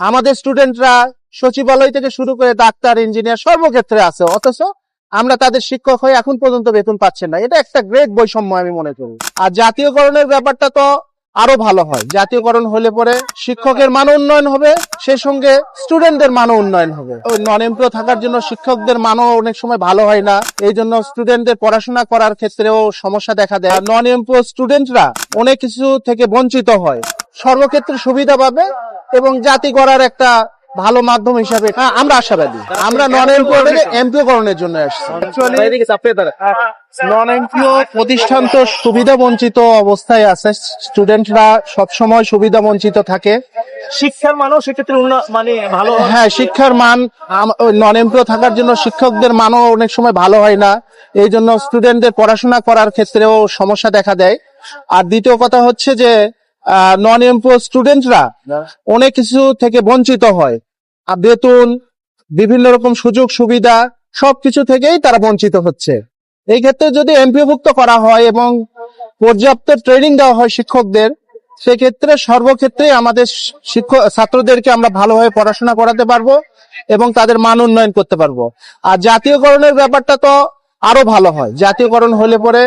আমাদের স্টুডেন্টরা সচিবালয় থেকে শুরু করে ডাক্তার, ইঞ্জিনিয়ার সর্বক্ষেত্রে আছে, অথচ আমরা তাদের শিক্ষক হয়ে এখন পর্যন্ত বেতন পাচ্ছেন না। এটা একটা গ্রেট বৈষম্য আমি মনে করি। আর জাতীয়করণের ব্যাপারটা তো আরও ভালো হয়। জাতীয়করণ হলে পরে শিক্ষকের মান উন্নয়ন হবে, সে সঙ্গে স্টুডেন্টদের মানও উন্নয়ন হবে। ওই নন এমপ্লয় থাকার জন্য শিক্ষকদের মানও অনেক সময় ভালো হয় না। এই জন্য স্টুডেন্টদের পড়াশোনা করার ক্ষেত্রেও সমস্যা দেখা দেয়। নন এমপ্লয় স্টুডেন্টরা অনেক কিছু থেকে বঞ্চিত হয়। সর্বক্ষেত্রে সুবিধা পাবে এবং জাতি করার একটা ভালো মাধ্যম হিসাবে হ্যাঁ, আমরা আশাবাদী। আমরা নন এমপ্লয় এমপিও করণের জন্য আসছি। নন এমপিও প্রতিষ্ঠান তো সুবিধা বঞ্চিত অবস্থায় আছে। স্টুডেন্টরা সবসময় সুবিধা বঞ্চিত থাকে। শিক্ষার মানও সেক্ষেত্রে উন্নত- মানে ভালো হ্যাঁ। শিক্ষার মান নন এমপ্লয় থাকার জন্য শিক্ষকদের মানও অনেক সময় ভালো হয় না। এই জন্য স্টুডেন্টদের পড়াশোনা করার ক্ষেত্রেও সমস্যা দেখা দেয়। আর দ্বিতীয় কথা হচ্ছে যে নন এমপ্লয় স্টুডেন্টরা অনেক কিছু থেকে বঞ্চিত হয়। আর বেতন বিভিন্ন রকম সুযোগ সুবিধা সবকিছু থেকেই তারা বঞ্চিত হচ্ছে। এই ক্ষেত্রে যদি এমপিভুক্ত করা হয় এবং পর্যাপ্ত ট্রেনিং দেওয়া হয় শিক্ষকদের সেক্ষেত্রে সর্বক্ষেত্রে আমাদের শিক্ষক ছাত্রদেরকে আমরা ভালোভাবে পড়াশোনা করাতে পারব এবং তাদের মান উন্নয়ন করতে পারব। আর জাতীয়করণের ব্যাপারটা তো আরও ভালো হয়। জাতীয়করণ হলে পরে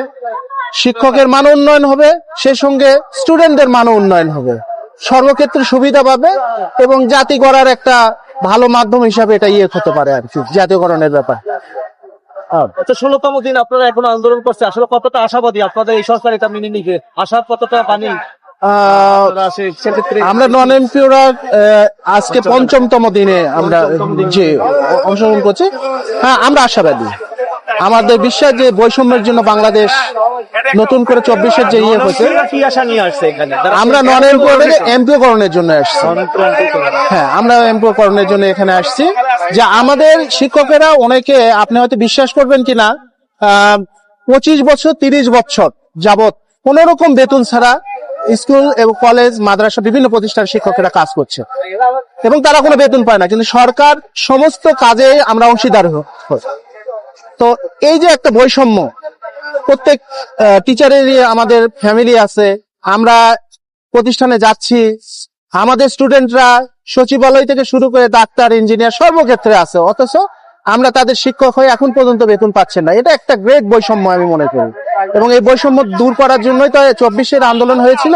শিক্ষকের মান উন্নয়ন হবে সেই সঙ্গে স্টুডেন্টদের মানও উন্নয়ন হবে। সর্বক্ষেত্রে সুবিধা পাবে এবং জাতি করার একটা ভালো মাধ্যম হিসাবে এটা ইয়ে হতে পারে আর কি জাতীয়করণের ব্যাপার। তো ষোলোতম দিন আপনারা এখন আন্দোলন করছে আসলে কতটা আশাবাদী? আপনাদের এই সরকার এটা মেনে নিবে? আশার কতটা মানে সে- সেক্ষেত্রে আমরা নন এমপিওরা আজকে পঞ্চমতম দিনে। আমরা যে অংশগ্রহণ করছি হ্যাঁ আমরা আশাবাদী। আমাদের বিশ্বাস যে বৈষম্যের জন্য বাংলাদেশ নতুন করে চব্বিশের যে ইয়ে হচ্ছে আমরা নন এমপিওদের এমপিও করণের জন্য আসছি। হ্যাঁ আমরা এমপিও করণের জন্য এখানে আসছি। যে আমাদের শিক্ষকেরা অনেকে আপনি হয়তো বিশ্বাস করবেন কিনা পঁচিশ বছর তিরিশ বছর যাবত কোন রকম বেতন ছাড়া স্কুল এবং কলেজ মাদ্রাসা বিভিন্ন প্রতিষ্ঠান শিক্ষকেরা কাজ করছে। এবং তারা কোনো বেতন পায় না কিন্তু সরকার সমস্ত কাজে আমরা অংশীদার তো এই যে একটা বৈষম্য প্রত্যেক টিচারেরই আমাদের ফ্যামিলি আছে। আমরা প্রতিষ্ঠানে যাচ্ছি। আমাদের স্টুডেন্টরা সচিবালয় থেকে শুরু করে ডাক্তার ইঞ্জিনিয়ার সর্বক্ষেত্রে আছে। অথচ আমরা তাদের শিক্ষক হয়ে এখন পর্যন্ত বেতন পাচ্ছেন না। এটা একটা গ্রেট বৈষম্য আমি মনে করি। এবং এই বৈষম্য দূর করার জন্যই তো চব্বিশের আন্দোলন হয়েছিল।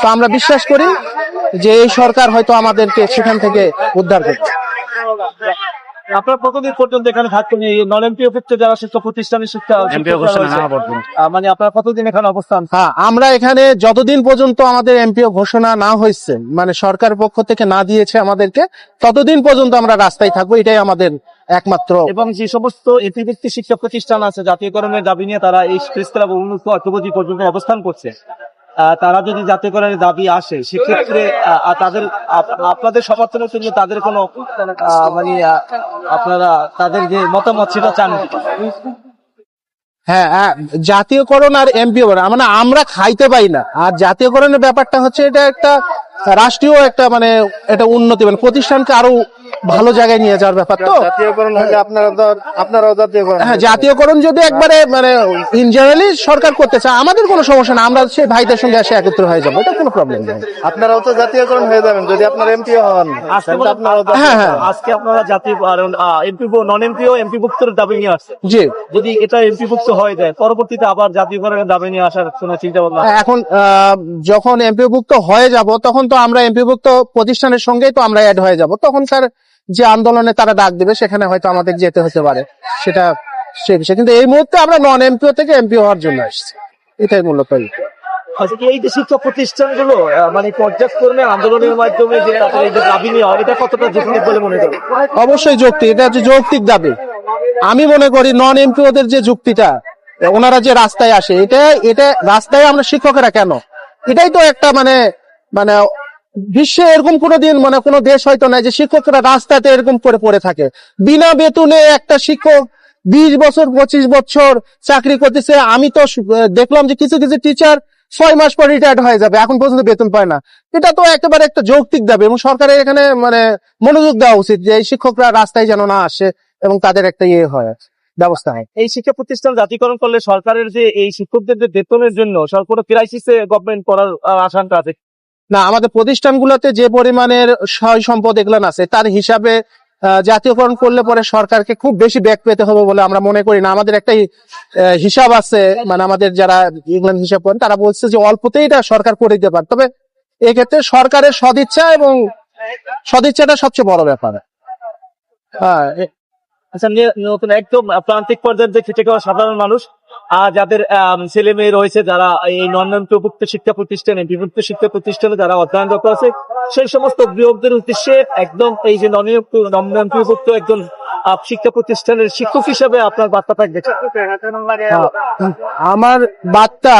তো আমরা বিশ্বাস করি যে এই সরকার হয়তো আমাদেরকে সেখান থেকে উদ্ধার করবে আপনারা কতদিন পর্যন্ত এখানে থাকবেন এই নন এমপিও ক্ষেত্রে যারা শিক্ষা প্রতিষ্ঠানের শিক্ষা মানে আপনারা কতদিন এখানে অবস্থান? হ্যাঁ আমরা এখানে যতদিন পর্যন্ত আমাদের এমপিও ঘোষণা না হয়েছে মানে সরকারের পক্ষ থেকে না দিয়েছে আমাদেরকে ততদিন পর্যন্ত আমরা রাস্তায় থাকব এটাই আমাদের একমাত্র এবং যে সমস্ত এপিভিত্তিক শিক্ষা প্রতিষ্ঠান আছে জাতীয়করণের দাবি নিয়ে তারা এই প্রেস ক্লাব উন্মুক্ত অর্থবোধী পর্যন্ত অবস্থান করছে। তারা যদি জাতীয়করণের দাবি আসে সেক্ষেত্রে তাদের আপনাদের সমর্থনের জন্য তাদের কোনো মানে আপনারা তাদের যে মতামত সেটা চান? হ্যাঁ হ্যাঁ, জাতীয়করণ আর এমপিও মানে আমরা খাইতে পাই না। আর জাতীয়করণের ব্যাপারটা হচ্ছে এটা একটা রাষ্ট্রীয় একটা মানে এটা উন্নতি মানে প্রতিষ্ঠানকে আরও ভালো জায়গায় নিয়ে যাওয়ার ব্যাপার তো। জাতীয়করণ হলে আপনারা আপনারাও জাতীয়করণ হ্যাঁ জাতীয়করণ যদি একবারে মানে ইন জেনারেলি সরকার করতে চায় আমাদের কোনো সমস্যা না আমরা সেই ভাইদের সঙ্গে এসে একত্র হয়ে যাব এটা কোনো প্রবলেম নেই। আপনারাও তো জাতীয়করণ হয়ে যাবেন যদি আপনার এমপি হন আজকে হ্যাঁ, হ্যাঁ। আজকে আপনারা জাতীয় এমপি নন এমপিও এমপি ভুক্তের দাবি নিয়ে আসছে। জি। যদি এটা এমপি ভুক্ত হয়ে যায় পরবর্তীতে আবার জাতীয়করণের দাবি নিয়ে আসার চিন্তা ভাবনা এখন আহ, যখন এমপিভুক্ত হয়ে যাব তখন তো আমরা এমপিভুক্ত প্রতিষ্ঠানের সঙ্গেই তো আমরা অ্যাড হয়ে যাব। তখনকার যে আন্দোলনে তারা ডাক দেবে সেখানে হয়তো আমাদের যেতে হতে পারে। সেটা সে বিষয়। কিন্তু এই মুহূর্তে আমরা নন এমপিও থেকে এমপি হওয়ার জন্য আসছি। এটাই মূলত আচ্ছা এই যে শিক্ষা প্রতিষ্ঠানগুলো মানে পর্যায়ক্রমে আন্দোলনের মাধ্যমে যে আপনার এই যে দাবি নেওয়া এটা কতটা যৌক্তিক বলে মনে করেন? অবশ্যই যৌক্তিক। এটা হচ্ছে যৌক্তিক দাবি। আমি মনে করি নন এমপিওদের যে যুক্তিটা ওনারা যে রাস্তায় আসে এটা এটা রাস্তায় আমরা শিক্ষকেরা কেন? এটাই তো একটা মানে মানে বিশ্বে এরকম কোনোদিন মানে কোনো দেশ হয়তো নাই যে শিক্ষকরা রাস্তাতে এরকম করে পড়ে থাকে। বিনা বেতনে একটা শিক্ষক বিশ বছর, পঁচিশ বছর চাকরি করতেছে। আমি তো দেখলাম যে কিছু কিছু টিচার ছয় মাস পর রিটায়ার্ড হয়ে যাবে, এখন পর্যন্ত বেতন পায় না। এটা তো একেবারে একটা যৌক্তিক দাবি এবং সরকারের এখানে মানে মনোযোগ দেওয়া উচিত যে এই শিক্ষকরা রাস্তায় যেন না আসে এবং তাদের একটা ইয়ে হয়, ব্যবস্থা হয়। এই শিক্ষা প্রতিষ্ঠান জাতীয়করণ করলে সরকারের যে এই শিক্ষকদের যে বেতনের জন্য সরকার ক্রাইসিসে গভর্নমেন্ট করার আশঙ্কা আছে? না, আমাদের প্রতিষ্ঠানগুলোতে যে পরিমাণের সয় সম্পদ এগুলো আছে, তার হিসাবে জাতীয়করণ করলে পরে সরকারকে খুব বেশি ব্যাক পেতে হবে বলে আমরা মনে করি না। আমাদের একটা হিসাব আছে মানে আমাদের যারা ইংল্যান্ড হিসাব করেন, তারা বলছে যে অল্পতেই এটা সরকার করে দিতে পারে। তবে এক্ষেত্রে সরকারের সদিচ্ছা এবং সদিচ্ছাটা সবচেয়ে বড় ব্যাপার। হ্যাঁ আচ্ছা নতুন একদম প্রান্তিক পর্যায়ে খেটে খাওয়া সাধারণ মানুষ যাদের ছেলে মেয়ে রয়েছে যারা এই নন্দান্তভুক্ত শিক্ষা প্রতিষ্ঠানে, বিভক্ত শিক্ষা প্রতিষ্ঠানে যারা অধ্যয়নরত আছে, সেই সমস্ত গৃহকদের উদ্দেশ্যে একদম এই যে নন্দান্তভুক্ত একজন শিক্ষা প্রতিষ্ঠানের শিক্ষক হিসেবে আপনার বার্তা থাকবে। আমার বার্তা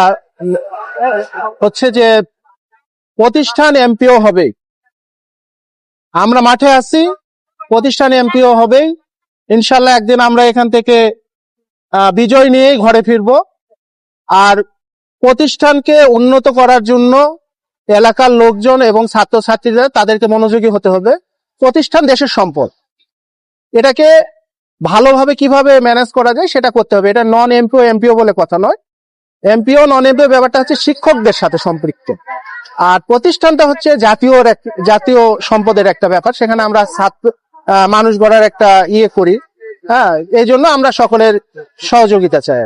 হচ্ছে যে প্রতিষ্ঠান এমপিও হবে। আমরা মাঠে আছি, প্রতিষ্ঠান এমপিও হবে। ইনশাল্লাহ একদিন আমরা এখান থেকে বিজয় নিয়েই ঘরে ফিরবো। আর প্রতিষ্ঠানকে উন্নত করার জন্য এলাকার লোকজন এবং ছাত্রছাত্রীরা তাদেরকে মনোযোগী হতে হবে। প্রতিষ্ঠান দেশের সম্পদ। এটাকে ভালোভাবে কীভাবে ম্যানেজ করা যায় সেটা করতে হবে। এটা নন এমপিও এমপিও বলে কথা নয়। এমপিও নন এমপিও ব্যাপারটা হচ্ছে শিক্ষকদের সাথে সম্পৃক্ত। আর প্রতিষ্ঠানটা হচ্ছে জাতীয় জাতীয় সম্পদের একটা ব্যাপার। সেখানে আমরা ছাত্র মানুষ গড়ার একটা ইয়ে করি। হ্যাঁ এই জন্য আমরা সকলের সহযোগিতা চাই।